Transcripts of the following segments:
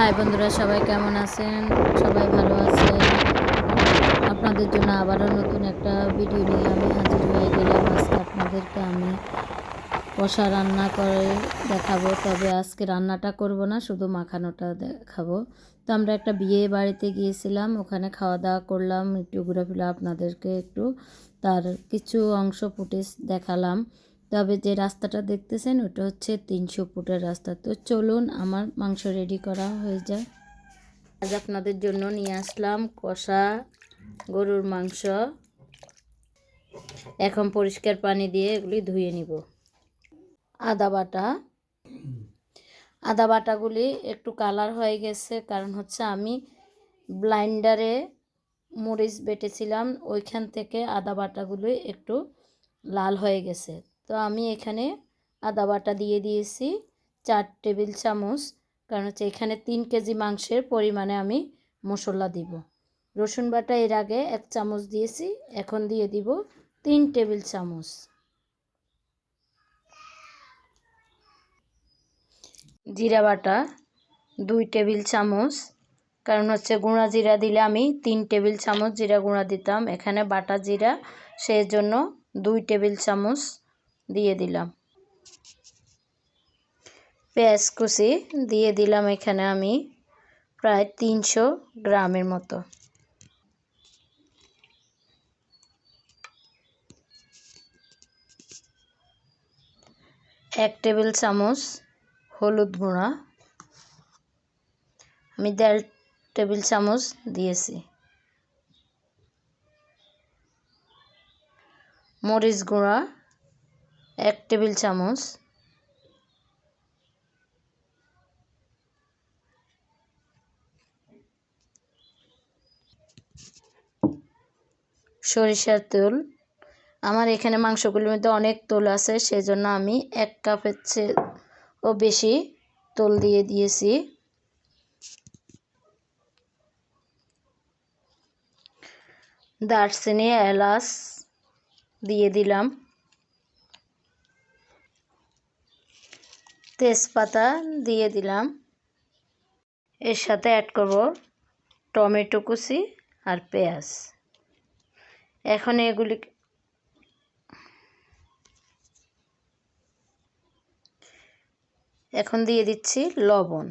High বন্ধুরা, সবাই কেমন আছেন? সবাই ভালো আছেন? আপনাদের জন্য আবারও নতুন একটা ভিডিও নিয়ে আমি হাজির হয়ে গেলাম। আজকে আপনাদেরকে আমি কষা রান্না করে দেখাবো, তবে আজকে রান্নাটা করব না, শুধু মাখানোটা দেখাবো। তো আমরা একটা বিয়ে বাড়িতে গিয়েছিলাম, ওখানে খাওয়া দাওয়া করলাম, একটু ঘুরে ফিরে আপনাদেরকে একটু তার কিছু অংশ ফুটেজ দেখালাম। তবে যে রাস্তাটা দেখতেছেন, ওটা হচ্ছে তিনশো ফুটের রাস্তা। তো চলুন আমার মাংস রেডি করা হয়ে যায় আজ আপনাদের জন্য নিয়ে আসলাম কষা গরুর মাংস। এখন পরিষ্কার পানি দিয়ে এগুলি ধুয়ে নিব। আদা বাটা। আদা বাটাগুলি একটু কালার হয়ে গেছে, কারণ হচ্ছে আমি ব্লাইন্ডারে মরিচ বেটেছিলাম, ওইখান থেকে আদা বাটাগুলি একটু লাল হয়ে গেছে। তো আমি এখানে আদা বাটা দিয়ে দিয়েছি চার টেবিল চামচ। কারণ হচ্ছে এখানে তিন কেজি মাংসের পরিমাণে আমি মশলা দিব। রসুন বাটা এর আগে এক চামচ দিয়েছি, এখন দিয়ে দিব তিন টেবিল চামচ। জিরা বাটা দুই টেবিল চামচ। কারণ হচ্ছে গুঁড়া জিরা দিলে আমি তিন টেবিল চামচ জিরা গুঁড়া দিতাম। এখানে বাটা জিরা সেই জন্য দুই টেবিল চামচ দিয়ে দিলাম। পেঁয়াজ কুচি দিয়ে দিলাম এখানে আমি প্রায় তিনশো গ্রামের মতো। এক টেবিল চামচ হলুদ গুঁড়া। আমি দেড় টেবিল চামচ দিয়েছি। মরিচ গুঁড়া। এক টেবিল চামচ। সরিষার তেল। আমার এখানে মাংসগুলির মধ্যে অনেক তোল আছে, সেজন্য আমি এক কাপের চেয়েও বেশি তোল দিয়ে দিয়েছি। দারচিনি, এলাচ দিয়ে দিলাম। তেজপাতা দিয়ে দিলাম। এর সাথে অ্যাড করব টমেটো কুচি আর পেঁয়াজ। এখন এগুলি এখন দিয়ে দিচ্ছি লবণ।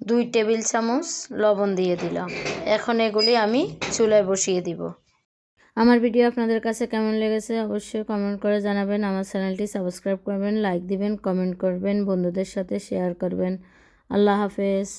দুই টেবিল চামচ লবণ দিয়ে দিলাম। এখন এগুলি আমি চুলায় বসিয়ে দিব। আমার ভিডিও আপনাদের কাছে কেমন লেগেছে অবশ্যই কমেন্ট করে জানাবেন। আমার চ্যানেলটি সাবস্ক্রাইব করবেন লাইক দিবেন কমেন্ট করবেন, বন্ধুদের সাথে শেয়ার করবেন। আল্লাহ হাফেজ।